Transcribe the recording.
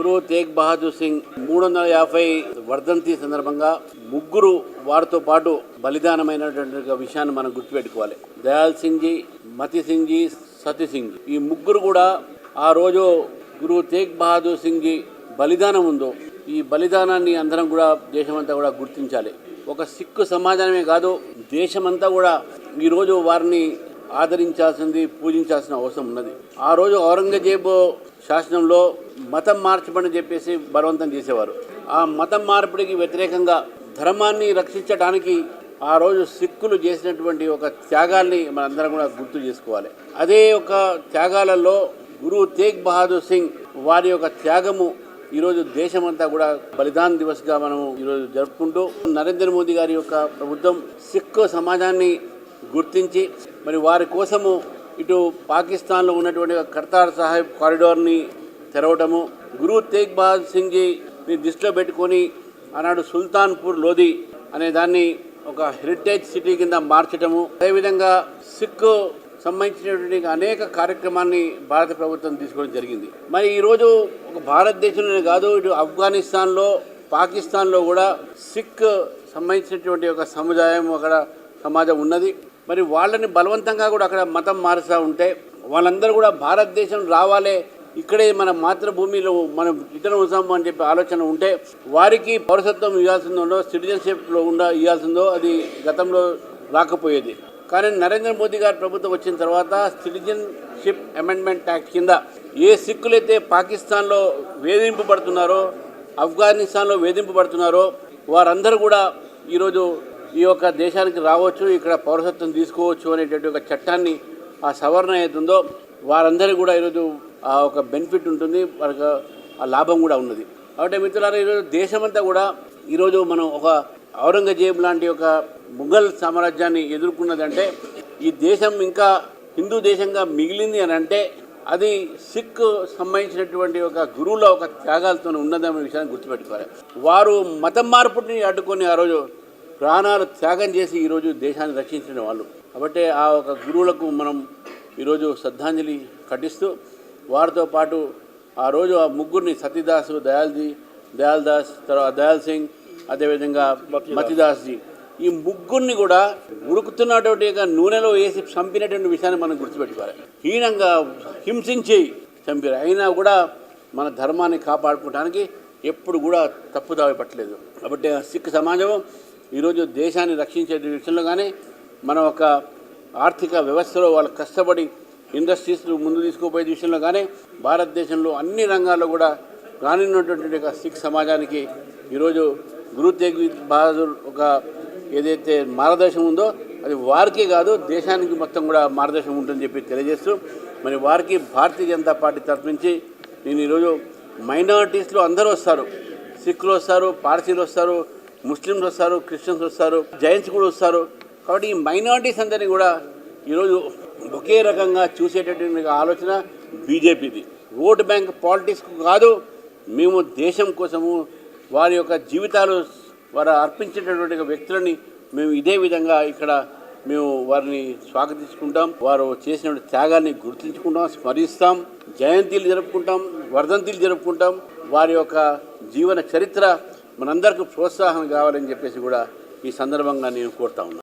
గురు తేగ్ బహదూర్ సింగ్ మూడు వందల యాభై వర్ధంతి సందర్భంగా ముగ్గురు వారితో పాటు బలిదానమైనటువంటి విషయాన్ని మనం గుర్తుపెట్టుకోవాలి. దయాల్ సింగ్ జీ మతి సింగ్ జీ సతీ సింగ్ ఈ ముగ్గురు కూడా ఆ రోజు గురు తేగ్ బహదూర్ సింగ్ జీ బలిదానం ఉందో ఈ బలిదానాన్ని అందరం కూడా దేశమంతా కూడా గుర్తించాలి. ఒక సిక్కు సమాధానమే కాదు దేశమంతా కూడా ఈరోజు వారిని ఆదరించాల్సింది పూజించాల్సిన అవసరం ఉన్నది. ఆ రోజు ఔరంగజేబు శాసనంలో మతం మార్చమని చెప్పేసి బలవంతం చేసేవారు. ఆ మతం మార్పిడికి వ్యతిరేకంగా ధర్మాన్ని రక్షించడానికి ఆ రోజు సిక్కులు చేసినటువంటి ఒక త్యాగాల్ని మనందరం కూడా గుర్తు చేసుకోవాలి. అదే ఒక త్యాగాలలో గురు తేగ్ బహదూర్ సింగ్ వారి యొక్క త్యాగము ఈరోజు దేశమంతా కూడా బలిదాన్ దివస్గా మనము ఈరోజు జరుపుకుంటూ నరేంద్ర మోదీ గారి యొక్క ప్రభుత్వం సిక్కు సమాజాన్ని గుర్తించి మరి వారి కోసము ఇటు పాకిస్తాన్లో ఉన్నటువంటి కర్తార్ సాహెబ్ కారిడార్ని తెరవటము గురు తేగ్ బహదూర్ సింగ్ జీని దృష్టిలో పెట్టుకొని ఆనాడు సుల్తాన్పూర్ లోధి అనే దాన్ని ఒక హెరిటేజ్ సిటీ కింద మార్చటము. అదేవిధంగా సిక్ సంబంధించినటువంటి అనేక కార్యక్రమాన్ని భారత ప్రభుత్వం తీసుకోవడం జరిగింది. మరి ఈరోజు ఒక భారతదేశంలోనే కాదు ఇటు ఆఫ్ఘనిస్తాన్లో పాకిస్తాన్లో కూడా సిక్ సంబంధించినటువంటి ఒక సముదాయం అక్కడ సమాజం ఉన్నది. మరి వాళ్ళని బలవంతంగా కూడా అక్కడ మతం మారుస్తూ ఉంటే వాళ్ళందరూ కూడా భారతదేశం రావాలే ఇక్కడే మన మాతృభూమిలో మనం ఇతర ఉంచాము అని చెప్పి ఆలోచన ఉంటే వారికి పౌరసత్వం ఇవ్వాల్సిందో సిటిజన్షిప్లో ఉండ ఇవ్వాల్సిందో అది గతంలో రాకపోయేది. కానీ నరేంద్ర మోదీ గారి ప్రభుత్వం వచ్చిన తర్వాత సిటిజన్షిప్ అమెండ్మెంట్ యాక్ట్ కింద ఏ సిక్కులైతే పాకిస్తాన్లో వేధింపబడుతున్నారో ఆఫ్ఘనిస్తాన్లో వేధింపబడుతున్నారో వారందరూ కూడా ఈరోజు ఈ యొక్క దేశానికి రావచ్చు ఇక్కడ పౌరసత్వం తీసుకోవచ్చు అనేటువంటి ఒక చట్టాన్ని ఆ సవరణ ఏదుందో వారందరికీ కూడా ఈరోజు ఆ ఒక బెనిఫిట్ ఉంటుంది వారికి ఆ లాభం కూడా ఉన్నది. కాబట్టి మిత్రులారా ఈరోజు దేశమంతా కూడా ఈరోజు మనం ఒక ఔరంగజేబ్ లాంటి ఒక ముఘల్ సామ్రాజ్యాన్ని ఎదుర్కొన్నదంటే ఈ దేశం ఇంకా హిందూ దేశంగా మిగిలింది అని అంటే అది సిక్ సంబంధించినటువంటి ఒక గురువుల ఒక త్యాగాలతో ఉన్నదనే విషయాన్ని గుర్తుపెట్టుకోవాలి. వారు మతం మార్పుని అడ్డుకొని ఆ రోజు ప్రాణాలు త్యాగం చేసి ఈరోజు దేశాన్ని రక్షించిన వాళ్ళు. కాబట్టి ఆ ఒక గురువులకు మనం ఈరోజు శ్రద్ధాంజలి ఘటిస్తూ వారితో పాటు ఆ రోజు ఆ ముగ్గురిని సతీదాసు దయాల్జీ దయాల్ దాస్ తర్వాత దయాల్ సింగ్ అదేవిధంగా మతిదాస్జీ. ఈ ముగ్గురిని కూడా ఉడుకుతున్నటువంటి యొక్క నూనెలో వేసి చంపినటువంటి విషయాన్ని మనం గుర్తుపెట్టుకోవాలి. హీనంగా హింసించి చంపారు. అయినా కూడా మన ధర్మాన్ని కాపాడుకోవడానికి ఎప్పుడు కూడా తప్పుదావి పట్టలేదు. కాబట్టి ఆ సిక్ సమాజం ఈరోజు దేశాన్ని రక్షించే విషయంలో కానీ మన ఒక ఆర్థిక వ్యవస్థలో వాళ్ళు కష్టపడి ఇండస్ట్రీస్ ముందు తీసుకుపోయే విషయంలో కానీ భారతదేశంలో అన్ని రంగాల్లో కూడా రానున్నటువంటి ఒక సిక్ సమాజానికి ఈరోజు గురు తేగ్ బహదూర్ ఒక ఏదైతే మార్గదర్శనం ఉందో అది వారికే కాదు దేశానికి మొత్తం కూడా మార్గదర్శనం ఉంటుందని చెప్పి తెలియజేస్తూ మరి వారికి భారతీయ జనతా పార్టీ తరపించి నేను ఈరోజు మైనారిటీస్లో అందరూ వస్తారు సిక్కులు వస్తారు పార్సీలు వస్తారు ముస్లిమ్స్ వస్తారు క్రిస్టియన్స్ వస్తారు జైన్స్ కూడా వస్తారు. కాబట్టి ఈ మైనారిటీస్ అందరినీ కూడా ఈరోజు ఒకే రకంగా చూసేటటువంటి ఆలోచన బీజేపీది. ఓటు బ్యాంక్ పాలిటిక్స్ కాదు మేము దేశం కోసము వారి యొక్క జీవితాలు వారు అర్పించేటటువంటి వ్యక్తులని మేము ఇదే విధంగా ఇక్కడ మేము వారిని స్వాగతించుకుంటాం. వారు చేసిన త్యాగాన్ని గుర్తించుకుంటాం స్మరిస్తాం జయంతిలు జరుపుకుంటాం వర్ధంతిలు జరుపుకుంటాం. వారి యొక్క జీవన చరిత్ర మనందరికీ ప్రోత్సాహం కావాలని చెప్పేసి కూడా ఈ సందర్భంగా నేను కోరుతా ఉన్నాను